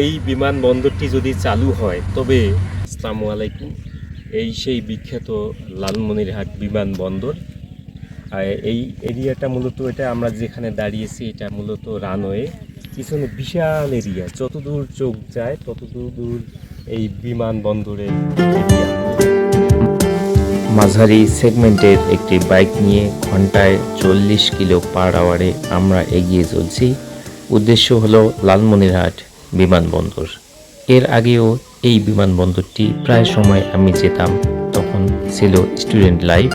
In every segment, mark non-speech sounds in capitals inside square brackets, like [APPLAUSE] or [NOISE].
এই বিমানবন্দরটি যদি চালু হয়, তবে আসসালামু আলাইকুম। এই সেই বিখ্যাত লালমনিরহাট বিমানবন্দর। এই এরিয়াটা মূলত এটা আমরা যেখানে দাঁড়িয়েছি, এটা মূলত রানওয়ে। পিছনে বিশাল এরিয়া, যতদূর চোখ যায়, ততদূর দূর এই বিমানবন্দরের এরিয়া। মাঝারি সেগমেন্টের একটি বাইক নিয়ে ঘন্টায় চল্লিশ কিলো পার আওয়ারে আমরা এগিয়ে চলছি। উদ্দেশ্য হলো লালমনিরহাট। বিমানবন্দর। এর আগেও এই বিমানবন্দরটি প্রায় সময় আমি যেতাম, তখন ছিল স্টুডেন্ট লাইফ।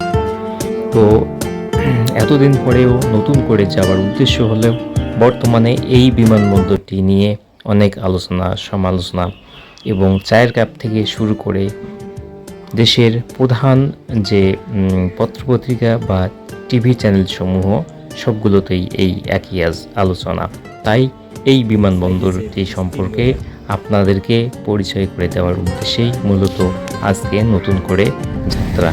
তো [CLEARS THROAT] এতদিন পরেও নতুন করে যাওয়ার উদ্দেশ্য হলেও বর্তমানে এই বিমানবন্দরটি নিয়ে অনেক আলোচনা, সমালোচনা এবং চায়ের কাপ থেকে শুরু করে দেশের প্রধান যে পত্রপত্রিকা বা টিভি চ্যানেলসমূহ, সবগুলোতেই এই একই আলোচনা। তাই এই বিমানবন্দরটি সম্পর্কে আপনাদেরকে পরিচয় করে দেওয়ার উদ্দেশ্যেই মূলত আজকে নতুন করে যাত্রা।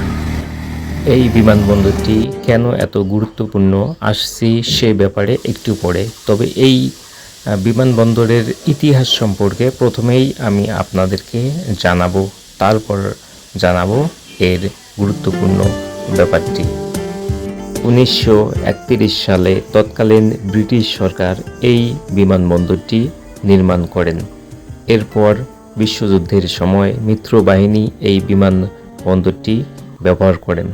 এই বিমানবন্দরটি কেন এত গুরুত্বপূর্ণ আসছি সে ব্যাপারে একটু পরে। তবে এই বিমানবন্দরের ইতিহাস সম্পর্কে প্রথমেই আমি আপনাদেরকে জানাব, তারপর জানাব এর গুরুত্বপূর্ণ ব্যাপারটি। উনিশশো একত্রিশ সালে তৎকালীন ব্রিটিশ সরকার এই বিমানবন্দরটি নির্মাণ করেন। এরপর বিশ্বযুদ্ধের সময় মিত্রবাহিনী এই বিমানবন্দরটি ব্যবহার করেন।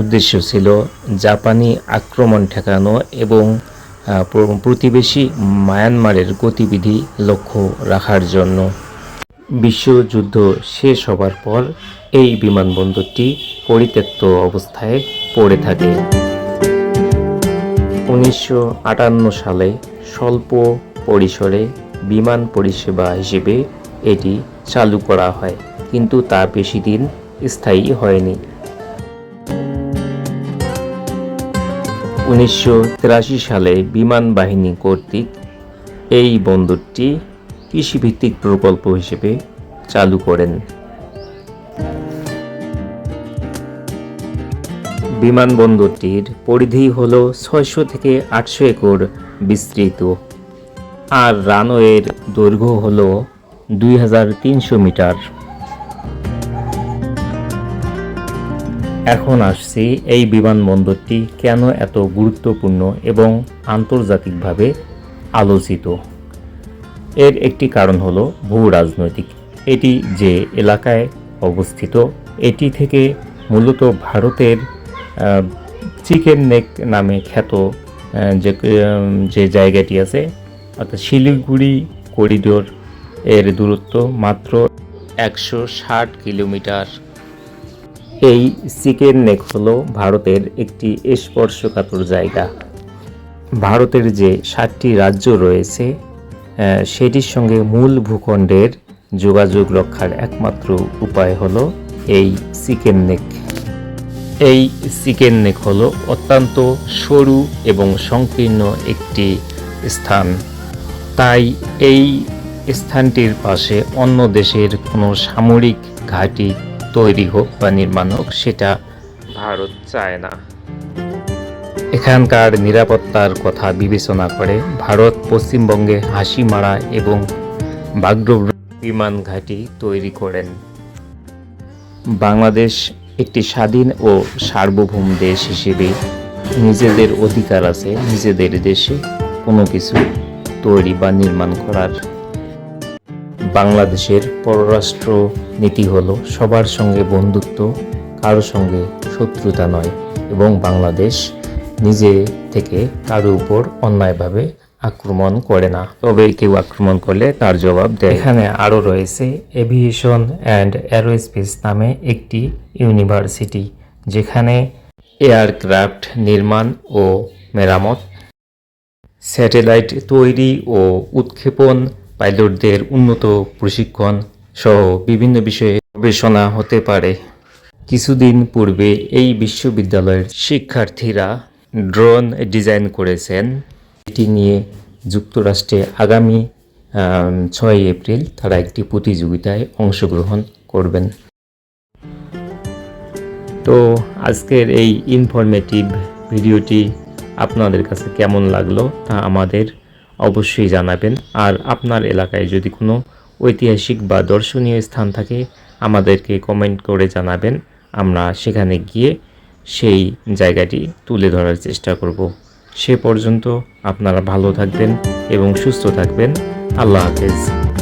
উদ্দেশ্য ছিল জাপানি আক্রমণ ঠেকানো এবং প্রতিবেশী মায়ানমারের গতিবিধি লক্ষ্য রাখার জন্য। বিশ্বযুদ্ধ শেষ হবার পর এই বিমানবন্দরটি পরিত্যক্ত অবস্থায় পড়ে থাকে। উনিশশো আটান্ন সালে স্বল্প পরিসরে বিমান পরিষেবা হিসেবে এটি চালু করা হয়, কিন্তু তা বেশি দিন স্থায়ী হয়নি। উনিশশো তিরাশি সালে বিমান বাহিনী কর্তৃক এই বন্দরটি কৃষিভিত্তিক প্রকল্প হিসেবে চালু করেন। বিমানবন্দরটির পরিধি হল ছয়শো থেকে আটশো একর বিস্তৃত। আর রানওয়ের দৈর্ঘ্য হল দুই হাজার তিনশো মিটার। এখন আসছি এই বিমানবন্দরটি কেন এত গুরুত্বপূর্ণ এবং আন্তর্জাতিকভাবে আলোচিত? এর একটি কারণ হলো ভূ রাজনৈতিক এটি যে এলাকায় অবস্থিত, এটি থেকে মূলত ভারতের চিকেন নেক নামে খ্যাত যে যে জায়গাটি আছে, অর্থাৎ শিলিগুড়ি করিডোর এর দূরত্ব মাত্র একশো ষাট কিলোমিটার। এই চিকেন নেক হলো ভারতের একটি স্পর্শকাতর জায়গা। ভারতের যে সাতটি রাজ্য রয়েছে সেটির সঙ্গে মূল ভূখণ্ডের যোগাযোগ রক্ষার একমাত্র উপায় হলো এই চিকেন নেক। এই চিকেন নেক হলো অত্যন্ত সরু এবং সংকীর্ণ একটি স্থান। তাই এই স্থানটির পাশে অন্য দেশের কোনো সামরিক ঘাঁটি তৈরি হোক বা নির্মাণ হোক, সেটা ভারত চায় না। এখানকার নিরাপত্তার কথা বিবেচনা করে ভারত পশ্চিমবঙ্গে হাসিমারা এবং বাগডোগরা বিমান ঘাঁটি তৈরি করেন। বাংলাদেশ একটি স্বাধীন ও সার্বভৌম দেশ হিসেবে নিজেদের অধিকার আছে, নিজেদের দেশে কোনো কিছু তৈরি বা নির্মাণ করার। বাংলাদেশের পররাষ্ট্র নীতি হলো সবার সঙ্গে বন্ধুত্ব, কারও সঙ্গে শত্রুতা নয় এবং বাংলাদেশ নিজে থেকে কারও উপর অন্যায়ভাবে আক্রমণ করে না। তবে কেউ আক্রমণ করলে তার জবাব দেয়। এখানে আরও রয়েছে এভিয়েশন অ্যান্ড অ্যারোস্পেস নামে একটি ইউনিভার্সিটি যেখানে এয়ারক্রাফট নির্মাণ ও মেরামত স্যাটেলাইট তৈরি ও উৎক্ষেপণ পাইলটদের উন্নত প্রশিক্ষণ সহ বিভিন্ন বিষয়ে গবেষণা হতে পারে। কিছুদিন পূর্বে এই বিশ্ববিদ্যালয়ের শিক্ষার্থীরা ড্রোন ডিজাইন করেছেন। এটি নিয়ে যুক্তরাষ্ট্রে আগামী ছয় এপ্রিল তারা একটি প্রতিযোগিতায় অংশগ্রহণ করবেন। তো আজকের এই ইনফরমেটিভ ভিডিওটি আপনাদের কাছে কেমন লাগল তা আমাদের অবশ্যই জানাবেন। আর আপনার এলাকায় যদি কোনো ঐতিহাসিক বা দর্শনীয় স্থান থাকে, আমাদেরকে কমেন্ট করে জানাবেন। আমরা সেখানে গিয়ে সেই জায়গাটি তুলে ধরার চেষ্টা করব। সে পর্যন্ত আপনারা ভালো থাকবেন এবং সুস্থ থাকবেন। আল্লাহ হাফেজ।